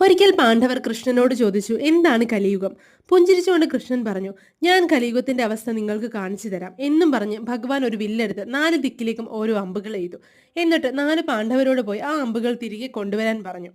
ഒരിക്കൽ പാണ്ഡവർ കൃഷ്ണനോട് ചോദിച്ചു എന്താണ് കലിയുഗം? പുഞ്ചിരിച്ചുകൊണ്ട് കൃഷ്ണൻ പറഞ്ഞു ഞാൻ കലിയുഗത്തിന്റെ അവസ്ഥ നിങ്ങൾക്ക് കാണിച്ചു തരാം എന്നും പറഞ്ഞ് ഭഗവാൻ ഒരു വില്ലെടുത്ത് നാല് ദിക്കിലേക്കും ഓരോ അമ്പുകൾ എഴുതു എന്നിട്ട് നാല് പാണ്ഡവരോട് പോയി ആ അമ്പുകൾ തിരികെ കൊണ്ടുവരാൻ പറഞ്ഞു.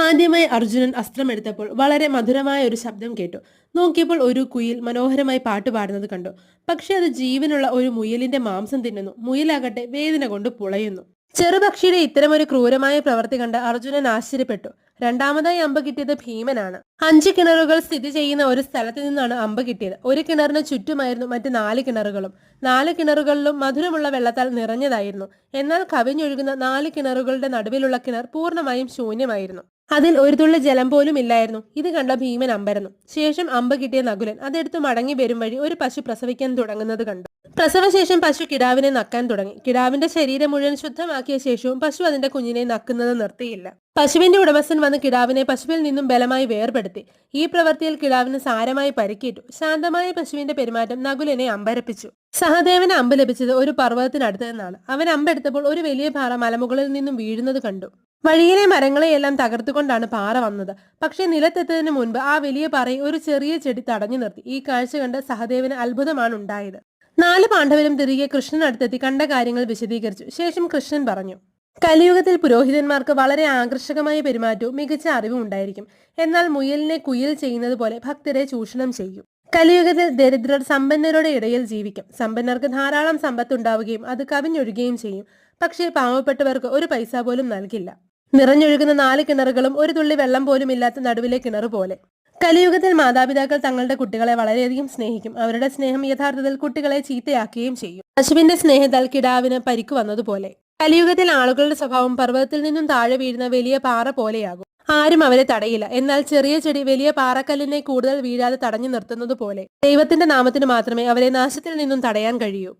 ആദ്യമായി അർജുനൻ അസ്ത്രമെടുത്തപ്പോൾ വളരെ മധുരമായ ഒരു ശബ്ദം കേട്ടു. നോക്കിയപ്പോൾ ഒരു കുയിൽ മനോഹരമായി പാട്ട് പാടുന്നത് കണ്ടു. പക്ഷെ അത് ജീവനുള്ള ഒരു മുയലിന്റെ മാംസം തിന്നുന്നു. മുയലാകട്ടെ വേദന കൊണ്ട് പുളയുന്നു. ചെറുപക്ഷിയുടെ ഇത്തരമൊരു ക്രൂരമായ പ്രവൃത്തി കണ്ട് അർജുനൻ ആശ്ചര്യപ്പെട്ടു. രണ്ടാമതായി അമ്പ് കിട്ടിയത് ഭീമനാണ്. അഞ്ച് കിണറുകൾ സ്ഥിതി ചെയ്യുന്ന ഒരു സ്ഥലത്ത് നിന്നാണ് അമ്പ് കിട്ടിയത്. ഒരു കിണറിന് ചുറ്റുമായിരുന്നു മറ്റ് നാല് കിണറുകളും. നാല് കിണറുകളിലും മധുരമുള്ള വെള്ളത്താൽ നിറഞ്ഞതായിരുന്നു. എന്നാൽ കവിഞ്ഞൊഴുകുന്ന നാല് കിണറുകളുടെ നടുവിലുള്ള കിണർ പൂർണമായും ശൂന്യമായിരുന്നു. അതിൽ ഒരു തുള്ളി ജലം പോലും ഇല്ലായിരുന്നു. ഇത് കണ്ട ഭീമൻ അമ്പരന്നു. ശേഷം അമ്പ് കിട്ടിയ നകുലൻ അതെടുത്ത് മടങ്ങി വരും വഴി ഒരു പശു പ്രസവിക്കാൻ തുടങ്ങുന്നത് കണ്ടു. പ്രസവശേഷം പശു കിടാവിനെ നക്കാൻ തുടങ്ങി. കിടാവിന്റെ ശരീരം മുഴുവൻ ശുദ്ധമാക്കിയ ശേഷവും പശു അതിന്റെ കുഞ്ഞിനെ നക്കുന്നത് നിർത്തിയില്ല. പശുവിന്റെ ഉടമസ്ഥൻ വന്ന് കിടാവിനെ പശുവിൽ നിന്നും ബലമായി വേർപെടുത്തി. ഈ പ്രവൃത്തിയിൽ കിടാവിന് സാരമായി പരിക്കേറ്റു. ശാന്തമായ പശുവിന്റെ പെരുമാറ്റം നകുലനെ അമ്പരപ്പിച്ചു. സഹദേവന് അമ്പ് ലഭിച്ചത് ഒരു പർവതത്തിനടുത്ത് നിന്നാണ്. അവൻ അമ്പെടുത്തപ്പോൾ ഒരു വലിയ പാറ മലമുകളിൽ നിന്നും വീഴുന്നത് കണ്ടു. വഴിയിലെ മരങ്ങളെയെല്ലാം തകർത്തുകൊണ്ടാണ് പാറ വന്നത്. പക്ഷേ നിലത്തെത്തതിന് മുൻപ് ആ വലിയ പാറയെ ഒരു ചെറിയ ചെടി തടഞ്ഞു നിർത്തി. ഈ കാഴ്ച കണ്ട് സഹദേവന് അത്ഭുതമാണ് ഉണ്ടായത് നാല് പാണ്ഡവരും തിരികെ കൃഷ്ണനടുത്തെത്തി കണ്ട കാര്യങ്ങൾ വിശദീകരിച്ചു. ശേഷം കൃഷ്ണൻ പറഞ്ഞു കലിയുഗത്തിൽ പുരോഹിതന്മാർക്ക് വളരെ ആകർഷകമായ പെരുമാറ്റവും മികച്ച അറിവും ഉണ്ടായിരിക്കും. എന്നാൽ മുയലിനെ കുയിൽ ചെയ്യുന്നത് പോലെ ഭക്തരെ ചൂഷണം ചെയ്യും. കലിയുഗത്തിൽ ദരിദ്രർ സമ്പന്നരുടെ ഇടയിൽ ജീവിക്കും. സമ്പന്നർക്ക് ധാരാളം സമ്പത്തുണ്ടാവുകയും അത് കവിഞ്ഞൊഴുകുകയും ചെയ്യും. പക്ഷേ പാവപ്പെട്ടവർക്ക് ഒരു പൈസ പോലും നൽകില്ല. നിറഞ്ഞൊഴുകുന്ന നാല് കിണറുകളും ഒരു തുള്ളി വെള്ളം പോലും ഇല്ലാത്ത നടുവിലെ കിണർ പോലെ. കലിയുഗത്തിൽ മാതാപിതാക്കൾ തങ്ങളുടെ കുട്ടികളെ വളരെയധികം സ്നേഹിക്കും. അവരുടെ സ്നേഹം യഥാർത്ഥത്തിൽ കുട്ടികളെ ചീത്തയാക്കുകയും ചെയ്യും. പശുവിന്റെ സ്നേഹത്താൽ കിടാവിന് പരിക്കു വന്നതുപോലെ. കലിയുഗത്തിൽ ആളുകളുടെ സ്വഭാവം പർവതത്തിൽ നിന്നും താഴെ വീഴുന്ന വലിയ പാറ പോലെയാകും. ആരും അവരെ തടയില്ല. എന്നാൽ ചെറിയ ചെടി വലിയ പാറക്കല്ലിനെ കൂടുതൽ വീഴാതെ തടഞ്ഞു നിർത്തുന്നത് പോലെ ദൈവത്തിന്റെ നാമത്തിന് മാത്രമേ അവരെ നാശത്തിൽ നിന്നും തടയാൻ കഴിയൂ.